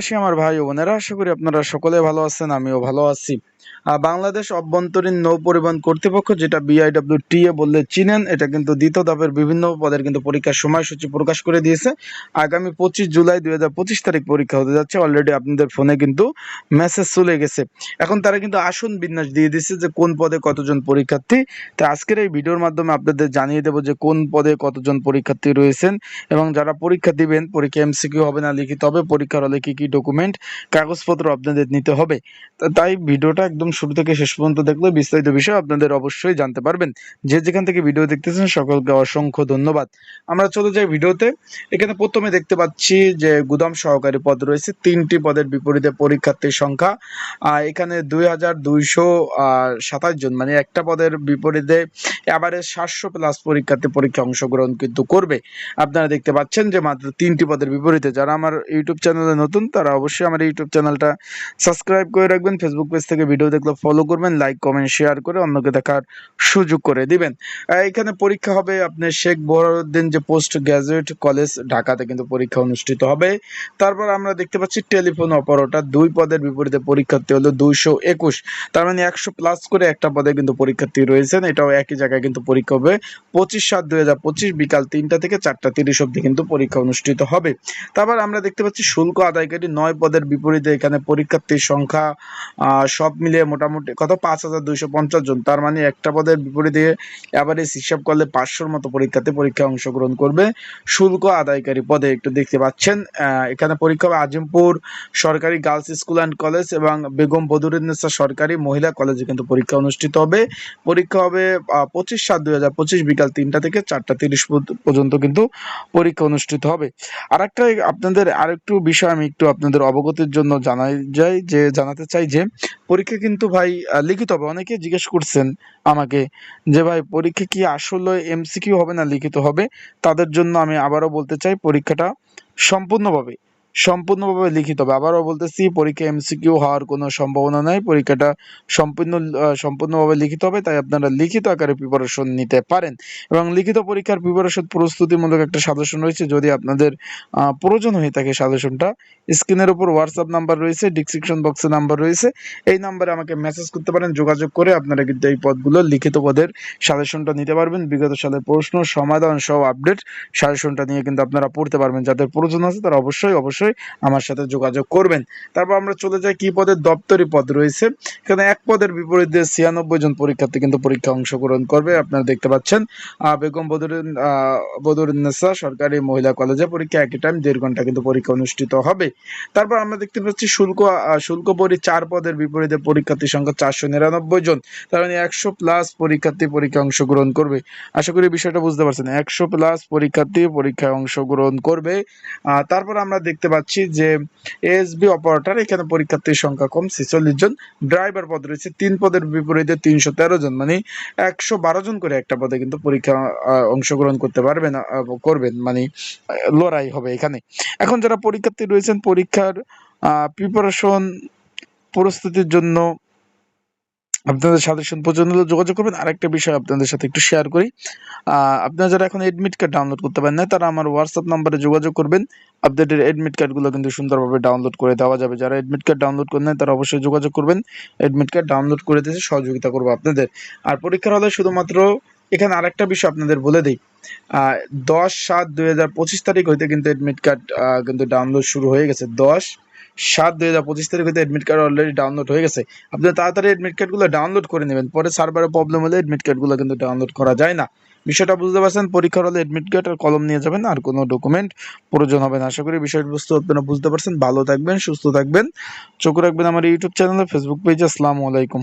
প্রত্যাশী আমার ভাই ও বোনেরা আশা করি আপনারা সকলে ভালো আছেন আমিও ভালো আছি। বাংলাদেশ অভ্যন্তরীণ নৌ পরিবহন কর্তৃপক্ষ, যেটা বিআইডব্লিউ টিএ বললে চিনেন, এটা কিন্তু দ্বিতীয় ধাপের বিভিন্ন পদের কিন্তু পরীক্ষার সময়সূচি প্রকাশ করে দিয়েছে। আগামী পঁচিশ জুলাই দুই হাজার পঁচিশ তারিখ পরীক্ষা হতে যাচ্ছে। অলরেডি আপনাদের ফোনে কিন্তু মেসেজ চলে গেছে। এখন তারা কিন্তু আসন বিন্যাস দিয়ে দিচ্ছে যে কোন পদে কতজন পরীক্ষার্থী। তো আজকের এই ভিডিওর মাধ্যমে আপনাদের জানিয়ে দেবো যে কোন পদে কতজন পরীক্ষার্থী রয়েছেন এবং যারা পরীক্ষা দিবেন, পরীক্ষা এমসিকিউ হবে না লিখিত হবে, পরীক্ষার হলে কি কি ডকুমেন্ট কাগজপত্র আপনাদের নিতে হবে। তাই ভিডিওটা একদম শুরু থেকে শেষ পর্যন্ত দেখলে বিস্তারিত বিষয় আপনাদের অবশ্যই জানতে পারবেন। যে যেখান থেকে ভিডিও দেখতেছেন, সকলকে অসংখ্য ধন্যবাদ। আমরা চলে যাই ভিডিওতে। এখানে প্রথমে দেখতে পাচ্ছি যে গুদাম সহকারী পদ রয়েছে। তিনটি পদের বিপরীতে পরীক্ষার্থীর সংখ্যা। এখানে দুই হাজার দুইশো সাতাশ জন মানে একটা পদের বিপরীতে এবারে সাতশো প্লাস পরীক্ষার্থী পরীক্ষা অংশগ্রহণ কিন্তু করবে। আপনারা দেখতে পাচ্ছেন যে মাত্র তিনটি পদের বিপরীতে। যারা আমার ইউটিউব চ্যানেলে নতুন, তারা অবশ্যই আমার ইউটিউব চ্যানেলটা সাবস্ক্রাইব করে রাখবেন। ফেসবুক পেজ থেকে ভিডিও দেখলে ফলো করবেন লাইক কমেন্ট শেয়ার করে অন্যকে দেখার সুযোগ করে দিবেন। এখানে পরীক্ষা হবে আপনার শেখ বহরুদ্দিন যে পোস্ট গ্রাজুয়েট কলেজ ঢাকাতে কিন্তু পরীক্ষা অনুষ্ঠিত হবে। তারপর আমরা দেখতে পাচ্ছি টেলিফোন অপারেটর দুই পদের বিপরীতে পরীক্ষার্থী হলো দুইশো একুশ। তার মানে একশো প্লাস করে একটা পদে কিন্তু পরীক্ষার্থী রয়েছেন। এটাও একই জায়গায় কিন্তু পরীক্ষা হবে। পঁচিশ সাত দুই হাজার পঁচিশ বিকাল তিনটা থেকে চারটা তিরিশ অব্দি কিন্তু পরীক্ষা অনুষ্ঠিত হবে। তারপর আমরা দেখতে পাচ্ছি শুল্ক আদায়কারী নয় পদের বিপরীতে এখানে পরীক্ষার্থীর সংখ্যা সব মিলিয়ে মোটামুটি কত? পাঁচ হাজার দুইশো পঞ্চাশ জন। তার মানে একটা পদের বিপরীতে অ্যাভারেজ হিসাব করলে পাঁচশোর মতো পরীক্ষাতে পরীক্ষায় অংশগ্রহণ করবে শুল্ক আদায়কারী পদে। একটু দেখতে পাচ্ছেন এখানে পরীক্ষা হবে আজিমপুর সরকারি গার্লস স্কুল অ্যান্ড কলেজ এবং বেগম বদরুন্নেসা সরকারি মহিলা কলেজে কিন্তু পরীক্ষা অনুষ্ঠিত হবে। পরীক্ষা হবে পঁচিশ সাত দুই হাজার পঁচিশ বিকাল তিনটা থেকে চারটা তিরিশ পর্যন্ত কিন্তু পরীক্ষা অনুষ্ঠিত হবে। আর একটা আপনাদের আরেকটু বিষয় আমি একটু আপনাদের অবগতির জন্য জানাই যাই, যে জানাতে চাই যে পরীক্ষা কিন্তু ভাই লিখিত হবে। অনেকে জিজ্ঞেস করছেন আমাকে যে, ভাই, পরীক্ষা কি আসলে এমসিকিউ হবে না লিখিত হবে? তাদের জন্য আমি আবারও বলতে চাই, পরীক্ষাটা সম্পূর্ণভাবে সম্পূর্ণভাবে লিখিত হবে। আবারও বলতেছি, পরীক্ষা এমসিকিউ হওয়ার কোনো সম্ভাবনা নাই। পরীক্ষাটা সম্পূর্ণ সম্পূর্ণভাবে লিখিত হবে, তাই আপনারা লিখিত আকারে প্রিপারেশন নিতে পারেন। এবং লিখিত পরীক্ষার প্রিপারেশন প্রস্তুতিমূলক একটা সাজেশন রয়েছে, যদি আপনাদের প্রয়োজন হয়ে থাকে সাজেশনটা স্ক্রিনের উপর হোয়াটসঅ্যাপ নাম্বার রয়েছে ডিসক্রিপশন বক্সে নাম্বার রয়েছে। এই নাম্বারে আমাকে মেসেজ করতে পারেন, যোগাযোগ করে আপনারা কিন্তু এই পদগুলো লিখিত পদের সাজেশনটা নিতে পারবেন। বিগত সালের প্রশ্ন, সমাধান সহ আপডেট সাজেশনটা নিয়ে কিন্তু আপনারা পড়তে পারবেন। যাদের প্রয়োজন আছে তারা অবশ্যই অবশ্যই আমার সাথে যোগাযোগ করবেন। তারপর আমরা চলে যাই কি পদের? দপ্তরি পদ রয়েছে। এখানে এক পদের বিপরীতে ছিয়ানব্বই জন পরীক্ষার্থী কিন্তু পরীক্ষা অংশগ্রহণ করবে। আপনারা দেখতে পাচ্ছেন বেগম বদরুন বদরুন্নেসা সরকারি মহিলা কলেজে পরীক্ষা একই টাইম দেড় ঘণ্টা কিন্তু পরীক্ষা অনুষ্ঠিত হবে। তারপর আমরা দেখতে পাচ্ছি শুল্ক শুল্ক পরি চার পদের বিপরীতে পরীক্ষার্থীর সংখ্যা চারশো নিরানব্বই জন। তার মানে একশো প্লাস পরীক্ষার্থী পরীক্ষা অংশগ্রহণ করবে। আশা করি বিষয়টা বুঝতে পারছেন। একশো প্লাস পরীক্ষার্থী পরীক্ষায় অংশগ্রহণ করবে। তারপর আমরা দেখতে পাচ্ছি যে এসবি অপারেটর এখানে পরীক্ষার্থীর সংখ্যা কম, ছেচল্লিশ জন। ড্রাইভার পদ রয়েছে, তিন পদের বিপরীতে তিনশো তেরো জন মানে একশো বারো জন করে একটা পদে কিন্তু পরীক্ষা অংশগ্রহণ করতে পারবেন করবেন মানে লড়াই হবে এখানে। এখন যারা পরীক্ষার্থী রয়েছেন, পরীক্ষার প্রিপারেশন প্রস্তুতির জন্য আপনাদের সাথে সাজেশন পর্যন্ত যোগাযোগ করবেন। আরেকটা বিষয় আপনাদের সাথে একটু শেয়ার করি। আপনারা যারা এখন এডমিট কার্ড ডাউনলোড করতে পারেন না তারা আমার হোয়াটসঅ্যাপ নাম্বারে যোগাযোগ করবেন। আপনাদের এডমিট কার্ডগুলো কিন্তু সুন্দরভাবে ডাউনলোড করে দেওয়া যাবে। যারা এডমিট কার্ড ডাউনলোড করেন তারা অবশ্যই যোগাযোগ করবেন। এডমিট কার্ড ডাউনলোড করে দিতে সহযোগিতা করব আপনাদের। আর পরীক্ষার হলে শুধুমাত্র এখানে আরেকটা বিষয় আপনাদের বলে দিই। দশ সাত দুই তারিখ হইতে কিন্তু এডমিট কার্ড কিন্তু ডাউনলোড শুরু হয়ে গেছে। দশ সাত দুই হাজার পঁচিশ তারিখ এডমিট কার্ড অলরেডি ডাউনলোড হয়ে গেছে। আপনি তাড়াতাড়ি এডমিট কার্ডগুলো ডাউনলোড করে নেবেন, পরে সার্ভারে প্রবলেম হলে এডমিট কার্ডগুলো কিন্তু ডাউনলোড করা যায় না। বিষয়টা বুঝতে পারছেন? পরীক্ষার হলে অ্যাডমিট কার্ড আর কলম নিয়ে যাবেন আর কোনো ডকুমেন্ট প্রয়োজন হবে না। আশা করি বিষয়বস্তু আপনারা বুঝতে পারছেন। ভালো থাকবেন, সুস্থ থাকবেন। চোখ রাখবেন আমার ইউটিউব চ্যানেল ফেসবুক পেজে আসসালামু আলাইকুম।